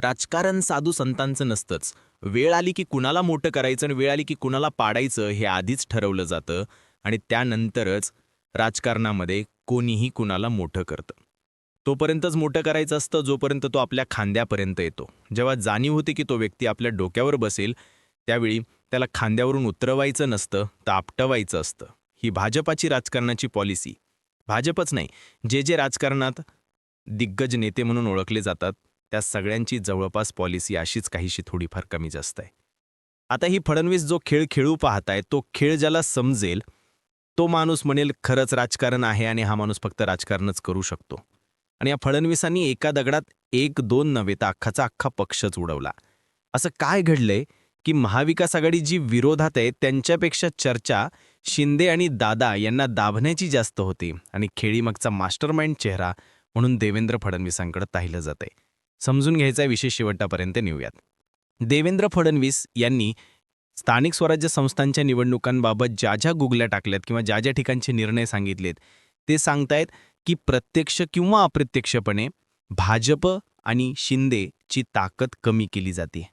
राजकारण साधू संतांचं नसतंच. वेळ आली की कुणाला मोठं करायचं आणि वेळ आली की कुणाला पाडायचं हे आधीच ठरवलं जातं आणि त्यानंतरच राजकारणामध्ये कोणीही कुणाला मोठं करतं. तोपर्यंतच मोठं करायचं असतं जोपर्यंत तो आपल्या खांद्यापर्यंत येतो. जेव्हा जाणीव होते की तो व्यक्ती आपल्या डोक्यावर बसेल त्यावेळी त्याला खांद्यावरून उतरवायचं नसतं तर आपटवायचं असतं. ही भाजपाची राजकारणाची पॉलिसी. भाजपच नाही जे जे राजकारणात दिग्गज नेते म्हणून ओळखले जातात त्या सगळ्यांची जवळपास पॉलिसी अशीच काहीशी थोडीफार कमी जास्त आहे. आता ही फडणवीस जो खेळ खेळू पाहताय तो खेळ ज्याला समजेल तो माणूस म्हणेल खरंच राजकारण आहे आणि हा माणूस फक्त राजकारणच करू शकतो. आणि या फडणवीसांनी एका दगडात एक दोन नव्हे तर अख्खाचा अख्खा पक्षच उडवला. असं काय घडलंय की महाविकास आघाडी जी विरोधात आहे त्यांच्यापेक्षा चर्चा शिंदे आणि दादा यांना दाभण्याची जास्त होती आणि खेळीमागचा मास्टरमाइंड चेहरा म्हणून देवेंद्र फडणवीसांकडे पाहिलं जातंय. समजून घ्यायचा विषय शेवटापर्यंत नेऊयात. देवेंद्र फडणवीस यांनी स्थानिक स्वराज्य संस्थांच्या निवडणुकांबाबत ज्या ज्या गुगल्या टाकल्यात किंवा ज्या ज्या ठिकाणचे निर्णय सांगितलेत ते सांगतायत की प्रत्यक्ष किंवा अप्रत्यक्षपणे भाजप आणि शिंदेची ताकद कमी केली जाते.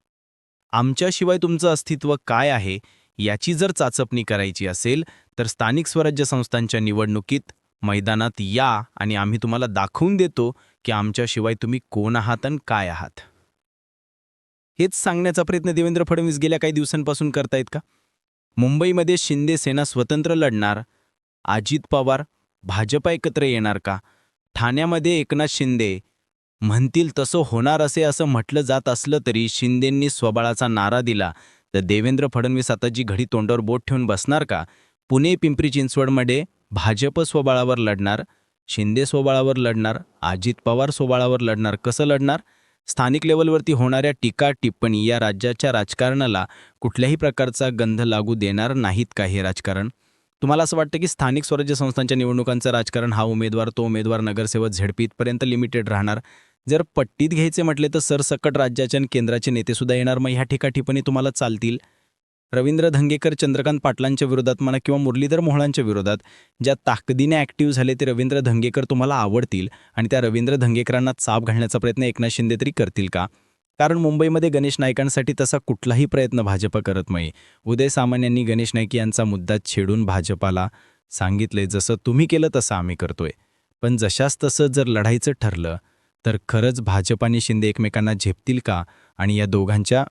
आमच्याशिवाय तुमचं अस्तित्व काय आहे याची जर चाचपणी करायची असेल तर स्थानिक स्वराज्य संस्थांच्या निवडणुकीत मैदानात या आणि आम्ही तुम्हाला दाखवून देतो की आमच्याशिवाय तुम्ही कोण आहात आणि काय आहात? हेच सांगण्याचा प्रयत्न देवेंद्र फडणवीस गेल्या काही दिवसांपासून करतायत का? मुंबईमध्ये शिंदे सेना स्वतंत्र लढणार अजित पवार भाजपा एकत्र येणार का? ठाण्यामध्ये एकनाथ शिंदे म्हणतील तसं होणार असे असं म्हटलं जात असलं तरी शिंदेंनी स्वबळाचा नारा दिला तर देवेंद्र फडणवीस आता जी घडी तोंडावर बोट ठेवून बसणार का? पुणे पिंपरी चिंचवडमध्ये भाजप स्वबळावर लढणार शिंदे स्वबळावर लढणार अजित पवार स्वबळावर लढणार कसं लढणार? स्थानिक लेवलवरती होणाऱ्या टीका टिप्पणी या राज्याच्या राजकारणाला कुठल्याही प्रकारचा गंध लागू देणार नाहीत का हे राजकारण. तुम्हाला असं वाटतं की स्थानिक स्वराज्य संस्थांच्या निवडणुकांचं राजकारण हा उमेदवार तो उमेदवार नगरसेवक झेडपीतपर्यंत लिमिटेड राहणार? जर पट्टीत घ्यायचे म्हटले तर सरसकट राज्याच्या आणि केंद्राचे नेतेसुद्धा येणार. मग ह्या टिप्पणी तुम्हाला चालतील. रवींद्र धंगेकर चंद्रकांत पाटलांच्या विरोधात म्हणा किंवा मुरलीधर मोहळांच्या विरोधात ज्या ताकदीने ॲक्टिव्ह झाले ते रवींद्र धंगेकर तुम्हाला आवडतील आणि त्या रवींद्र धंगेकरांना चाप घालण्याचा प्रयत्न एकनाथ शिंदे तरी करतील का? कारण मुंबईमध्ये गणेश नाईकांसाठी तसा कुठलाही प्रयत्न भाजप करत नाही. उदय सामान्यांनी यांनी गणेश नाईक यांचा मुद्दा छेडून भाजपाला सांगितले जसं तुम्ही केलं तसं आम्ही करतोय. पण जशास तसं जर लढायचं ठरलं तर खरंच भाजप आणि शिंदे एकमेकांना झेपतील का? आणि या दोघांच्या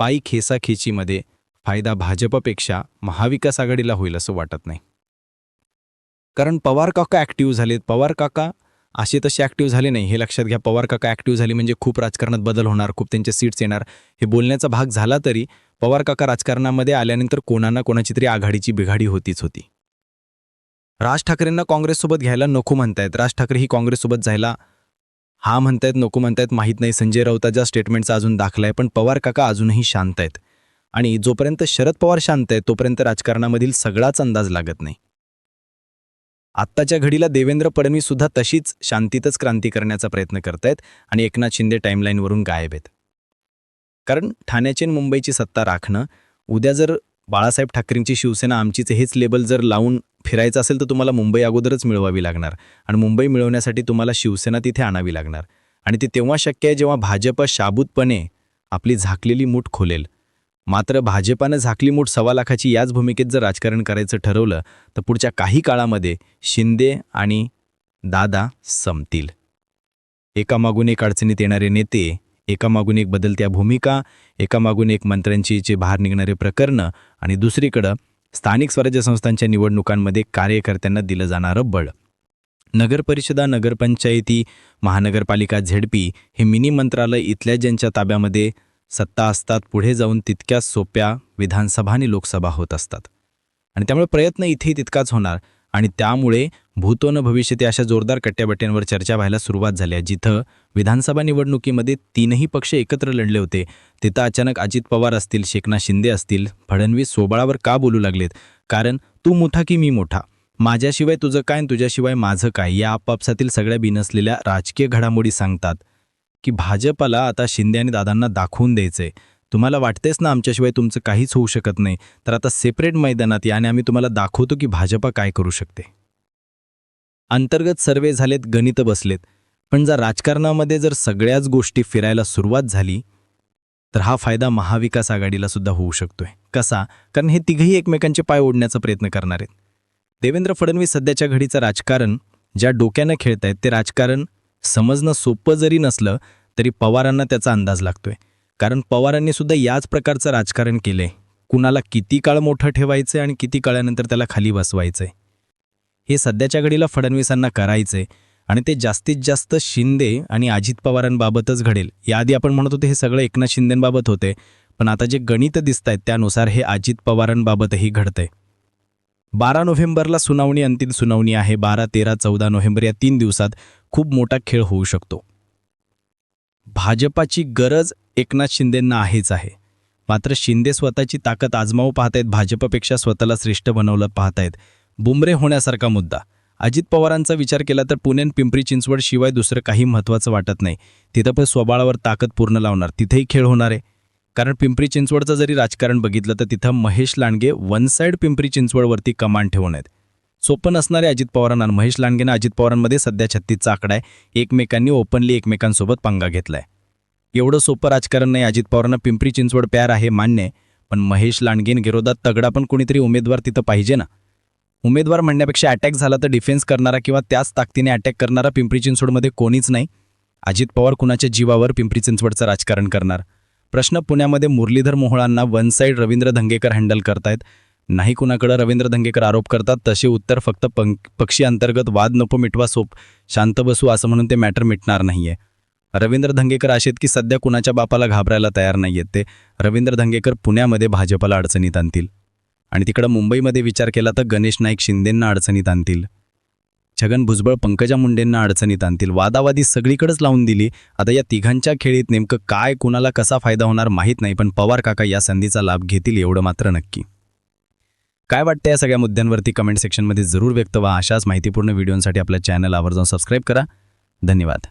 पायी खेचाखेचीमध्ये फायदा भाजपपेक्षा महाविकास आघाडीला होईल असं वाटत नाही. कारण पवार काका ॲक्टिव्ह झालेत. पवार काका असे तसे ॲक्टिव्ह झाले नाही. हे लक्षात घ्या पवार काका ॲक्टिव्ह झाली म्हणजे खूप राजकारणात बदल होणार खूप त्यांचे सीट्स येणार. हे बोलण्याचा भाग झाला तरी पवार काका राजकारणामध्ये आल्यानंतर कोणाना कोणाची तरी आघाडीची बिघाडी होतीच होती. राज ठाकरेंना काँग्रेससोबत घ्यायला नको म्हणतायत. राज ठाकरे ही काँग्रेससोबत जायला हा म्हणतायत नको म्हणतायत माहीत नाही. संजय राऊताच्या स्टेटमेंटचा अजून दाखला आहे पण पवार काका अजूनही शांत आहेत. आणि जोपर्यंत शरद पवार शांत आहे तोपर्यंत राजकारणामधील सगळाच अंदाज लागत नाही. आत्ताच्या घडीला देवेंद्र फडणवीस सुद्धा तशीच शांतीतच क्रांती करण्याचा प्रयत्न करतायत आणि एकनाथ शिंदे टाईमलाईनवरून गायब आहेत. कारण ठाण्याची आणि मुंबईची सत्ता राखणं उद्या जर बाळासाहेब ठाकरेंची शिवसेना आमचीच हेच लेबल जर लावून फिरायचं असेल तर तुम्हाला मुंबई अगोदरच मिळवावी लागणार आणि मुंबई मिळवण्यासाठी तुम्हाला शिवसेना तिथे आणावी लागणार. आणि ते तेव्हा शक्य आहे जेव्हा भाजप शाबूतपणे आपली झाकलेली मूठ खोलेल. मात्र भाजपानं झाकली मूठ सव्वा लाखाची याच भूमिकेत जर राजकारण करायचं ठरवलं तर पुढच्या काही काळामध्ये शिंदे आणि दादा संपतील. एकामागून एक अडचणीत येणारे नेते एकामागून एक बदलत्या भूमिका एकामागून एक मंत्र्यांची जे बाहेर निघणारे प्रकरणं आणि दुसरीकडं स्थानिक स्वराज्य संस्थांच्या निवडणुकांमध्ये कार्यकर्त्यांना दिलं जाणारं बळ. नगरपरिषदा नगरपंचायती महानगरपालिका झेडपी हे मिनी मंत्रालय इथल्या ज्यांच्या ताब्यामध्ये सत्ता असतात पुढे जाऊन तितक्याच सोप्या विधानसभा आणि लोकसभा होत असतात. आणि त्यामुळे प्रयत्न इथेही तितकाच होणार. आणि त्यामुळे भूतोन भविष्यते अशा जोरदार कट्ट्याबट्ट्यांवर चर्चा व्हायला सुरुवात झाली आहे जिथं विधानसभा निवडणुकीमध्ये तीनही पक्ष एकत्र लढले होते. तिथं अचानक अजित पवार असतील शेखनाथ शिंदे असतील फडणवीस सोबळावर का बोलू लागलेत? कारण तू मोठा की मी मोठा? माझ्याशिवाय तुझं काय आणि तुझ्याशिवाय माझं काय? या आपापसातील सगळ्या बिनसलेल्या राजकीय घडामोडी सांगतात. की भाजपला आता शिंदे आणि दादांना दाखवून द्यायचंय. तुम्हाला वाटतेच ना आमच्याशिवाय तुमचं काहीच होऊ शकत नाही. तर आता सेपरेट मैदानात या आणि आम्ही तुम्हाला दाखवतो की भाजपा काय करू शकते. अंतर्गत सर्वे झालेत गणित बसलेत. पण जर राजकारणामध्ये जर सगळ्याच गोष्टी फिरायला सुरुवात झाली तर हा फायदा महाविकास आघाडीला सुद्धा होऊ शकतोय. कसा? कारण हे तिघही एकमेकांचे पाय ओढण्याचा प्रयत्न करणार आहेत. देवेंद्र फडणवीस सध्याच्या घडीचं राजकारण ज्या डोक्यानं खेळतायत ते राजकारण समजणं सोपं जरी नसलं तरी पवारांना त्याचा अंदाज लागतोय. कारण पवारांनी सुद्धा याच प्रकारचं राजकारण केलंय. कुणाला किती काळ मोठं ठेवायचं आणि किती काळानंतर त्याला खाली बसवायचंय. हे सध्याच्या घडीला फडणवीसांना करायचंय आणि ते जास्तीत जास्त शिंदे आणि अजित पवारांबाबतच घडेल. याआधी आपण म्हणत होते हे सगळं एकनाथ शिंदेंबाबत होते. पण आता जे गणित दिसत आहेत त्यानुसार हे अजित पवारांबाबतही घडतंय. बारा नोव्हेंबरला सुनावणी अंतिम सुनावणी आहे. बारा तेरा चौदा नोव्हेंबर या तीन दिवसात खूप मोठा खेळ होऊ शकतो. भाजपाची गरज एकनाथ शिंदेंना आहेच आहे. मात्र शिंदे स्वतःची ताकद आजमावू पाहतायत भाजपपेक्षा स्वतःला श्रेष्ठ बनवलं पाहतायत. बुमरे होण्यासारखा मुद्दा. अजित पवारांचा विचार केला तर पुण्यात पिंपरी चिंचवड शिवाय दुसरं काही महत्त्वाचं वाटत नाही. तिथं पण स्वबळावर ताकद पूर्ण लावणार. तिथेही खेळ होणार आहे. कारण पिंपरी चिंचवडचं जरी राजकारण बघितलं तर तिथं महेश लांडगे वन साईड पिंपरी चिंचवडवरती कमांड ठेवून आहेत. सोपं नसणारे अजित पवारांना महेश लांडगेनं अजित पवारांमध्ये सध्या छत्तीसचा आकडा आहे. एकमेकांनी ओपनली एकमेकांसोबत पंगा घेतलाय. एवढं सोपं राजकारण नाही. अजित पवारांना पिंपरी चिंचवड प्यार आहे मान्य पण महेश लांडगेन विरोधात तगडा पण कोणीतरी उमेदवार तिथं पाहिजे ना? उमेदवार म्हणण्यापेक्षा अटॅक झाला तर डिफेन्स करणारा किंवा त्याच ताकदीने अटॅक करणारा पिंपरी चिंचवडमध्ये कोणीच नाही. अजित पवार कुणाच्या जीवावर पिंपरी चिंचवडचं राजकारण करणार? प्रश्न पुण्यामध्ये Muralidhar मोहळांना one side Ravindra Dhangekar handle करतायत. नाही कुणाकडं रवींद्र धंगेकर आरोप करतात तसे उत्तर फक्त पंक पक्षी अंतर्गत वाद नको मिटवा सोप शांत बसू असं म्हणून ते मॅटर मिटणार नाहीये. रवींद्र धंगेकर असे आहेत की सध्या कुणाच्या बापाला घाबरायला तयार नाही आहेत ते रवींद्र धंगेकर पुण्यामध्ये भाजपला अडचणीत आणतील. आणि तिकडं मुंबईमध्ये विचार केला तर गणेश नाईक शिंदेंना अडचणीत आणतील. छगन भुजबळ पंकजा मुंडेंना अडचणीत आणतील. वादावादी सगळीकडेच लावून दिली. आता या तिघांच्या खेळीत नेमकं काय कुणाला कसा फायदा होणार माहीत नाही पण पवार काका या संधीचा लाभ घेतील एवढं मात्र नक्की. काय वाटतं या सगळ्या मुद्द्यांवरती कमेंट सेक्शनमध्ये जरूर व्यक्त व्हा. अशाच माहितीपूर्ण व्हिडिओंसाठी आपल्या चॅनल आवर्जून सबस्क्राईब करा. धन्यवाद.